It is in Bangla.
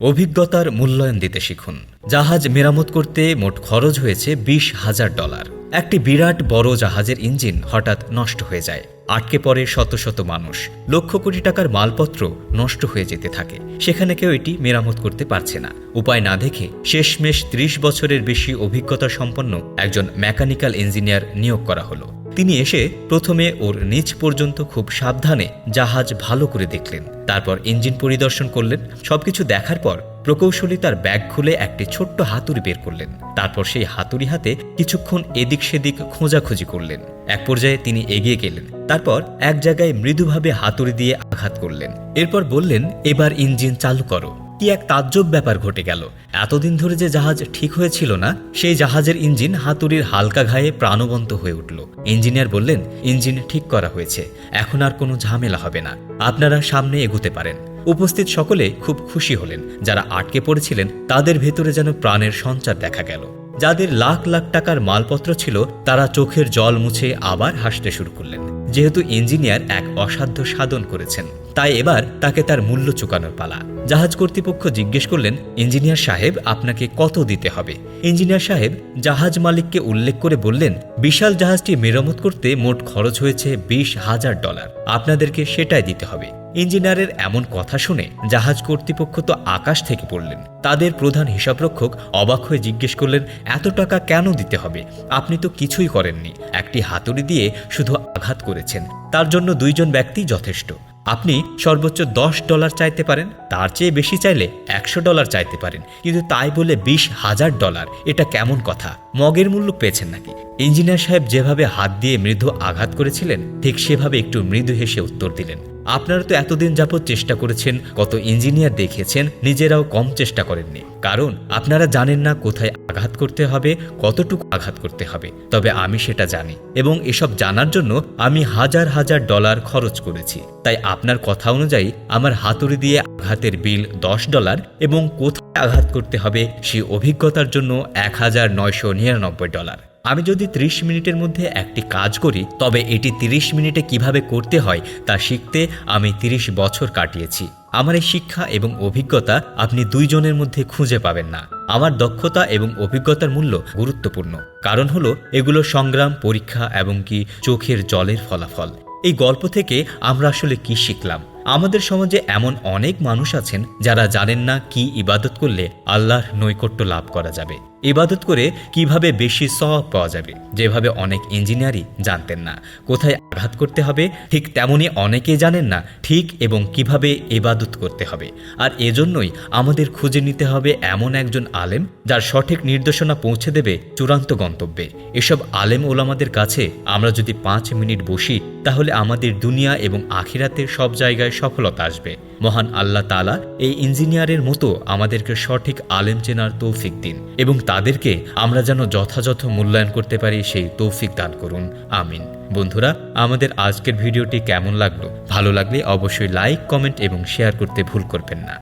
অভিজ্ঞতার মূল্যায়ন দিতে শিখুন। জাহাজ মেরামত করতে মোট খরচ হয়েছে বিশ হাজার ডলার। একটি বিরাট বড় জাহাজের ইঞ্জিন হঠাৎ নষ্ট হয়ে যায়। আটকে পড়ে শত শত মানুষ। লক্ষ কোটি টাকার মালপত্র নষ্ট হয়ে যেতে থাকে। সেখানে কেউ এটি মেরামত করতে পারছে না। উপায় না দেখে শেষমেশ ত্রিশ বছরের বেশি অভিজ্ঞতা সম্পন্ন একজন মেকানিক্যাল ইঞ্জিনিয়ার নিয়োগ করা হলো। তিনি এসে প্রথমে ওর নিচ পর্যন্ত খুব সাবধানে জাহাজ ভালো করে দেখলেন। তারপর ইঞ্জিন পরিদর্শন করলেন। সবকিছু দেখার পর প্রকৌশলী তার ব্যাগ খুলে একটি ছোট্ট হাতুড়ি বের করলেন। তারপর সেই হাতুড়ি হাতে কিছুক্ষণ এদিক সেদিক খোঁজাখুঁজি করলেন। এক পর্যায়ে তিনি এগিয়ে গেলেন। তারপর এক জায়গায় মৃদুভাবে হাতুড়ি দিয়ে আঘাত করলেন। এরপর বললেন, এবার ইঞ্জিন চালু করো। কি এক তাজ্জব ব্যাপার ঘটে গেল। এতদিন ধরে যে জাহাজ ঠিক হয়েছিল না, সেই জাহাজের ইঞ্জিন হাতুড়ির হালকা ঘায়ে প্রাণবন্ত হয়ে উঠল। ইঞ্জিনিয়ার বললেন, ইঞ্জিন ঠিক করা হয়েছে, এখন আর কোনো ঝামেলা হবে না। আপনারা সামনে এগুতে পারেন। উপস্থিত সকলে খুব খুশি হলেন। যারা আটকে পড়েছিলেন, তাদের ভেতরে যেন প্রাণের সঞ্চার দেখা গেল। যাদের লাখ লাখ টাকার মালপত্র ছিল, তারা চোখের জল মুছে আবার হাসতে শুরু করলেন। যেহেতু ইঞ্জিনিয়ার এক অসাধ্য সাধন করেছেন। তাই এবার তাকে তার মূল্য চুকানোর পালা। জাহাজ কর্তৃপক্ষ জিজ্ঞেস করলেন, ইঞ্জিনিয়ার সাহেব, আপনাকে কত দিতে হবে? ইঞ্জিনিয়ার সাহেব জাহাজ মালিককে উল্লেখ করে বললেন, বিশাল জাহাজটি মেরামত করতে মোট খরচ হয়েছে বিশ হাজার ডলার। আপনাদেরকে সেটাই দিতে হবে। ইঞ্জিনিয়ারের এমন কথা শুনে জাহাজ কর্তৃপক্ষ তো আকাশ থেকে পড়লেন। তাদের প্রধান হিসাবরক্ষক অবাক হয়ে জিজ্ঞেস করলেন, এত টাকা কেন দিতে হবে? আপনি তো কিছুই করেননি। একটি হাতুড়ি দিয়ে শুধু আঘাত করেছেন। তার জন্য দুইজন ব্যক্তি যথেষ্ট। আপনি সর্বোচ্চ দশ ডলার চাইতে পারেন, তার চেয়ে বেশি চাইলে একশো ডলার চাইতে পারেন। কিন্তু তাই বলে বিশ হাজার ডলার, এটা কেমন কথা? মগের মূল্য পেয়েছেন নাকি? ইঞ্জিনিয়ার সাহেব যেভাবে হাত দিয়ে মৃদু আঘাত করেছিলেন, ঠিক সেভাবে একটু মৃদু হেসে উত্তর দিলেন। আপনারা তো এতদিন যাবৎ চেষ্টা করেছেন, কত ইঞ্জিনিয়ার দেখেছেন, নিজেরাও কম চেষ্টা করেননি। কারণ, আপনারা জানেন না কোথায় আঘাত করতে হবে, কতটুকু আঘাত করতে হবে, তবে আমি সেটা জানি। এবং এসব জানার জন্য আমি হাজার হাজার ডলার খরচ করেছি। তাই আপনার কথা অনুযায়ী, আমার হাতুড়ি দিয়ে আঘাতের বিল দশ ডলার এবং কোথায় আঘাত করতে হবে, সেই অভিজ্ঞতার জন্য এক হাজার নয়শো নিরানব্বই ডলার। আমি যদি 30 মিনিটের মধ্যে একটি কাজ করি, তবে এটি 30 মিনিটে কীভাবে করতে হয় তা শিখতে আমি 30 বছর কাটিয়েছি। আমার এই শিক্ষা এবং অভিজ্ঞতা আপনি দুইজনের মধ্যে খুঁজে পাবেন না। আমার দক্ষতা এবং অভিজ্ঞতার মূল্য গুরুত্বপূর্ণ। কারণ হলো, এগুলো সংগ্রাম, পরীক্ষা এবং কি চোখের জলের ফলাফল। এই গল্প থেকে আমরা আসলে কি শিখলাম? আমাদের সমাজে এমন অনেক মানুষ আছেন যারা জানেন না কি ইবাদত করলে আল্লাহর নৈকট্য লাভ করা যাবে। ইবাদত করে কীভাবে বেশি সওয়াব পাওয়া যাবে? যেভাবে অনেক ইঞ্জিনিয়ারই জানতেন না। কোথায় আঘাত করতে হবে? ঠিক তেমনি অনেকে জানেন না ঠিক এবং কীভাবে ইবাদত করতে হবে। আর এজন্যই আমাদের খুঁজে নিতে হবে এমন একজন আলেম যার সঠিক নির্দেশনা পৌঁছে দেবে চূড়ান্ত গন্তব্যে। এসব আলেম ওলামাদের কাছে আমরা যদি পাঁচ মিনিট বসি, তাহলে আমাদের দুনিয়া এবং আখিরাতের সব জায়গায় সফলতা আসবে। মহান আল্লাহ তালা এই ইঞ্জিনিয়ারের মতো আমাদেরকে সঠিক আলেম চেনার তৌফিক দিন এবং তাদেরকে আমরা যেন যথাযথ মূল্যায়ন করতে পারি, সেই তৌফিক দান করুন। আমিন। বন্ধুরা, আমাদের আজকের ভিডিওটি কেমন লাগল? ভালো লাগলে অবশ্যই লাইক কমেন্ট এবং শেয়ার করতে ভুল করবেন না।